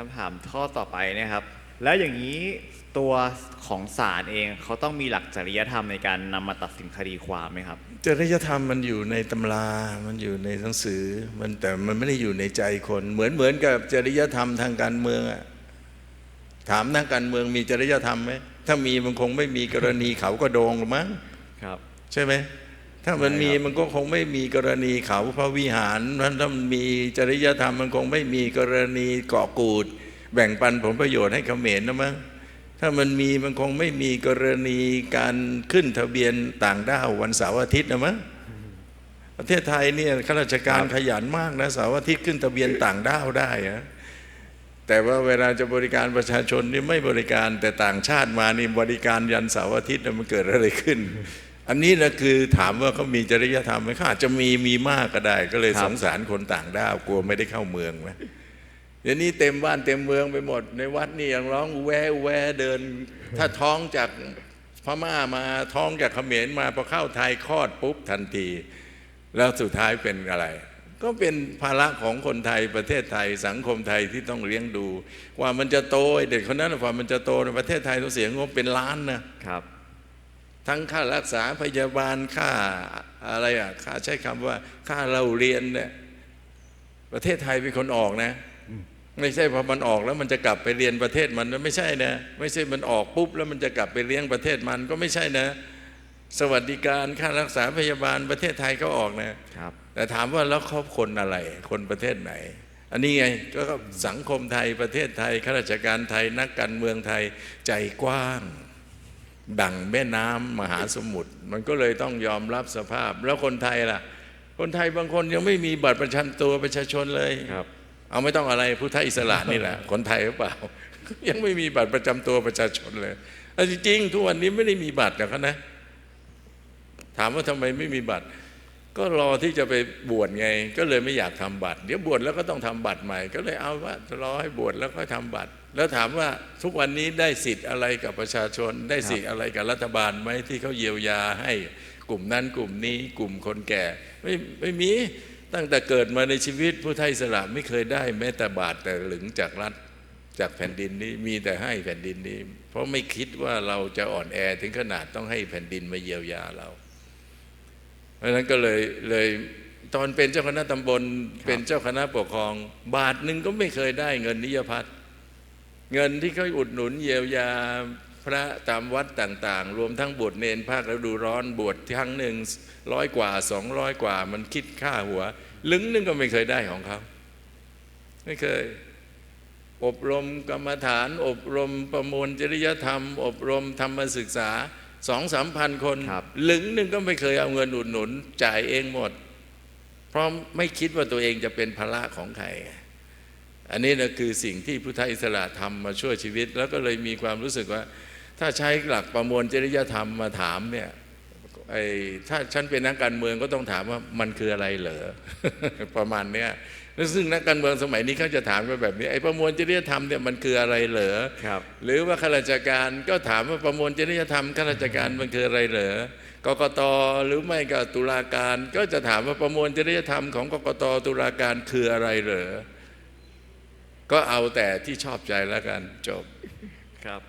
คำถามข้อต่อไปนะครับ แล้วอย่างนี้ตัวของศาลเองเขาต้องมีหลักจริยธรรมในการนำมาตัดสินคดีความไหมครับ จริยธรรมมันอยู่ในตำรา มันอยู่ในหนังสือ มันแต่มันไม่ได้อยู่ในใจคน เหมือนเหมือนกับจริยธรรมทางการเมืองอะถามนักการเมืองมีจริยธรรมไหมถ้ามีมันคงไม่มีกรณีเขาก็โดงหรือมั้งครับ ใช่ไหม ถ้ามันมีใช่ครับมันก็คงไม่มีกรณีเขาพระวิหารถ้ามันมีจริยธรรมมันคงไม่มีกรณีเกาะกูด แบ่งปันผลประโยชน์ให้เขมรนะมั้งถ้ามันมีมันคงไม่มีกรณีการขึ้นทะเบียนต่างด้าววันเสาร์อาทิตย์นะมั้งประเทศไทยเนี่ยข้าราชการครับขยันมากนะเสาร์อาทิตย์ขึ้นทะเบียนต่างด้าวได้อะแต่ว่าเวลาจะบริการประชาชนนี่ไม่บริการแต่ต่างชาติมานี่บริการยันเสาร์อาทิตย์น่ะมันเกิดอะไรขึ้น อันนี้นะคือถามว่าเขามีจริยธรรมไหมเขาอาจจะมีมีมากก็ได้ ก็เลยครับสงสารคนต่างด้าวกลัวไม่ได้เข้าเมืองไหมเดี๋ยวนี้เต็มบ้านเต็มเมืองไปหมด ในวัดนี่ยังร้องแวแวเดิน ถ้าท้องจากพม่ามาท้องจากเขมรมาพอเข้าไทยคลอดปุ๊บทันที แล้วสุดท้ายเป็นอะไร ก็เป็นภาระของคนไทยประเทศไทยสังคมไทยที่ต้องเลี้ยงดูกว่ามันจะโตไอ้เด็กคนนั้นน่ะกว่ามันจะโตในประเทศไทยต้องเสียงบเป็นล้านนะครับ ทั้งค่ารักษาพยาบาลค่าอะไรอะค่าใช้คำว่า ค่าเราเรียนเนี่ยประเทศไทยเป็นคนออกนะ ไม่ใช่พอมันออกแล้วมันจะกลับไปเรียนประเทศมันนะไม่ใช่นะ ไม่ใช่มันออกปุ๊บแล้วมันจะกลับไปเลี้ยงประเทศมันก็ไม่ใช่นะ สวัสดิการค่ารักษาพยาบาลประเทศไทยก็ออกนะครับแต่ถามว่าแล้วเขาคนอะไร คนประเทศไหน อันนี้ไงก็สังคมไทยประเทศไทยข้าราชการไทยนักการเมืองไทยใจกว้าง ดั่งแม่น้ำมหาสมุทรมันก็เลยต้องยอมรับสภาพ แล้วคนไทยล่ะ คนไทยบางคนยังไม่มีบัตรประชาตัวประชาชนเลยครับ เอาไม่ต้องอะไรผู้ไทยอิสระนี่แหละ คนไทยหรือเปล่า ยังไม่มีบัตรประจำตัวประชาชนเลยเอาจริงๆทุกวันนี้ไม่ได้มีบัตรหรอกนะถามว่าทำไมไม่มีบัตร ก็รอที่จะไปบวชไง ก็เลยไม่อยากทำบัตร เดี๋ยวบวชแล้วก็ต้องทำบัตรใหม่ ก็เลยเอาว่ารอให้บวชแล้วค่อยทำบัตร แล้วถามว่าทุกวันนี้ได้สิทธิ์อะไรกับประชาชน ได้สิทธิ์อะไรกับรัฐบาลไหมที่เขาเยียวยาให้กลุ่มนั้นกลุ่มนี้กลุ่มคนแก่ไม่ไม่มีตั้งแต่เกิดมาในชีวิตผู้ไทยสระไม่เคยได้แม้แต่บาทแต่หลึงจากรัฐจากแผ่นดินนี้มีแต่ให้แผ่นดินนี้ เพราะไม่คิดว่าเราจะอ่อนแอถึงขนาดต้องให้แผ่นดินมาเยียวยาเรา เพราะฉะนั้นก็เลยเลยตอนเป็นเจ้าคณะตำบลเป็นเจ้าคณะปกครอง บาทหนึ่งก็ไม่เคยได้เงินนิยพัฒน์เงินที่เขาอุดหนุนเยียวยาพระตามวัดต่างๆ รวมทั้งบวชเนนภาคฤดูร้อนบวชครั้งหนึ่งร้อยกว่าสองร้อยกว่า มันคิดค่าหัว ลึงหนึงก็ไม่เคยได้ของเขาไม่เคย อบรมกรรมฐาน อบรมประมวลจริยธรรม อบรมธรรมศึกษา สองสามพันคนครับลึงหนึ่งก็ไม่เคยเอาเงินอุดหนุน จ่ายเองหมด เพราะไม่คิดว่าตัวเองจะเป็นภาระของใคร อันนี้นะคือสิ่งที่พุทธอิสระทำมาช่วยชีวิต แล้วก็เลยมีความรู้สึกว่า ถ้าใช้หลักประมวลจริยธรรมมาถามเนี่ย ไอ้ถ้าฉันเป็นนักการเมืองก็ต้องถามว่ามันคืออะไรเหรอประมาณเนี้ยแล้วซึ่งนักการเมืองสมัยนี้เขาจะถามกันแบบนี้ไอ้ประมวลจริยธรรมเนี่ยมันคืออะไรเหรอครับ หรือว่าข้าราชการก็ถามว่าประมวลจริยธรรมข้าราชการมันคืออะไรเหรอกกตหรือไม่ก็ตุลาการ ก็จะถามว่าประมวลจริยธรรมของกกตตุลาการคืออะไรเหรอก็เอาแต่ที่ชอบใจแล้วกันจบครับ